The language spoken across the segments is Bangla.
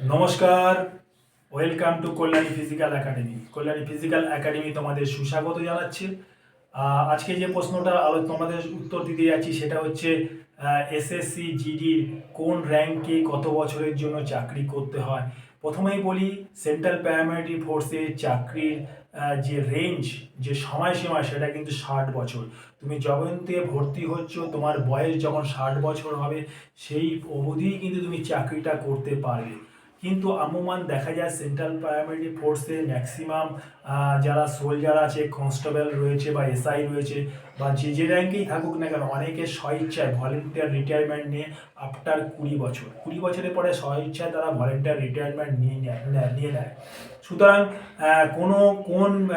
নমস্কার, welcome to Kalyani physical academy. Kalyani physical academy তোমাদের সুস্বাগত জানাচ্ছি। আজকে যে প্রশ্নটা আলো তোমাদের উত্তর দিতে যাচ্ছি সেটা হচ্ছে এসএসসি জিডির কোন র্যাঙ্কে কত বছরের জন্য চাকরি করতে হয়? প্রথমেই বলি সেন্ট্রাল প্যারামিলিটারি ফোর্সে চাকরির যে রেঞ্জ যে সময়সীমা, সেটা কিন্তু ষাট বছর। তুমি যখন থেকে ভর্তি হচ্ছ, তোমার বয়স যখন ষাট বছর হবে, সেই অবধিই কিন্তু তুমি চাকরিটা করতে পারবে। কিন্তু আমমান দেখা যায় সেন্ট্রাল প্রাইমারি ফোর্সে ম্যাক্সিমাম যারা সোলজার আছে কনস্টেবল রয়েছে বা এসআই রয়েছে বা যে যে র্যাঙ্কেই থাকুক না কেন, অনেকে স্বইচ্ছায় ভলেন্টিয়ার রিটায়ারমেন্ট নিয়ে আফটার কুড়ি বছর। কুড়ি বছরের পরে স্বইচ্ছায় তারা ভলেন্টিয়ার রিটায়ারমেন্ট নিয়ে নেয়, নেয়- নিয়ে সুতরাং কোনো, কোন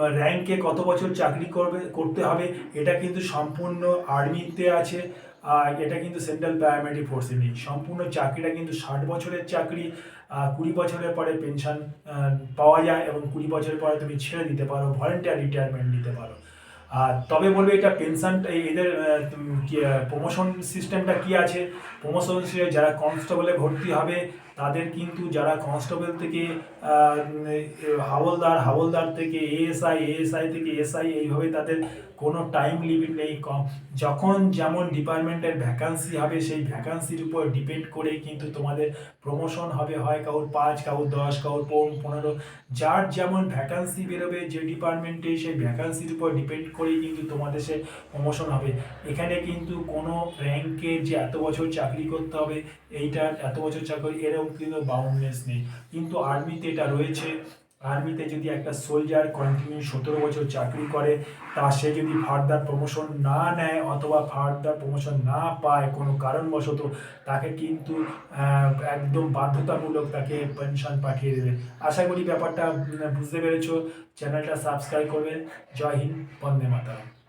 র্যাঙ্কে কত বছর চাকরি করবে, করতে হবে, এটা কিন্তু সম্পূর্ণ আর্মিতে আছে। এটা কিন্তু সেন্ট্রাল প্রাইমারি ফোর্সে নেই। সম্পূর্ণ চাকরিটা কিন্তু ষাট বছরের চাকরি কুড়ি বছরের পরে পেনশন পাওয়া যায় এবং কুড়ি বছরের পরে তুমি ছেড়ে দিতে পারো ভলেন্টিয়ার রিটায়ারমেন্ট নিতে পারো। আর তবে বলবে এটা পেনশন এদের প্রমোশন সিস্টেমটা কি আছে? প্রমোশন যারা কনস্টেবলে ভর্তি হবে তাদের কিন্তু যারা কনস্টেবল থেকে হাওলদার হাওলদার থেকে এএসআই এএসআই থেকে এসআই এইভাবে তাদের কোনো টাইম লিমিট নেই। কম, যখন যেমন ডিপার্টমেন্টের ভ্যাকান্সি হবে, সেই ভ্যাকান্সির উপর ডিপেন্ড করে কিন্তু তোমাদের প্রমোশন হবে। হয় কাউর পাঁচ, কাউর দশ, কাউর পন- পনেরো। যার যেমন ভ্যাকান্সি বেরোবে, যে ডিপার্টমেন্টে সেই ভ্যাকান্সির উপর ডিপেন্ড করেই কিন্তু তোমাদের সে প্রমোশন হবে। এখানে কিন্তু কোনো র্যাঙ্কে যে এত বছর চাকরি করতে হবে এইটা এত বছর চাকরি এরকম কিন্তু বাউন্ডনেস নেই। কিন্তু আর্মিতে এটা রয়েছে। আর্মিতে যদি একটা সোলজার কন্টিনিউ সতেরো বছর চাকরি করে, তা সে যদি ফার্দার প্রমোশন না নেয় অথবা ফার্দার প্রমোশন না পায় কোনো কারণবশত, তাকে কিন্তু একদম বাধ্যতামূলক তাকে পেনশন পাঠিয়ে দেবে। আশা করি ব্যাপারটা বুঝতে পেরেছ। চ্যানেলটা সাবস্ক্রাইব করবে। জয় হিন্দ, বন্দে মাতারাম।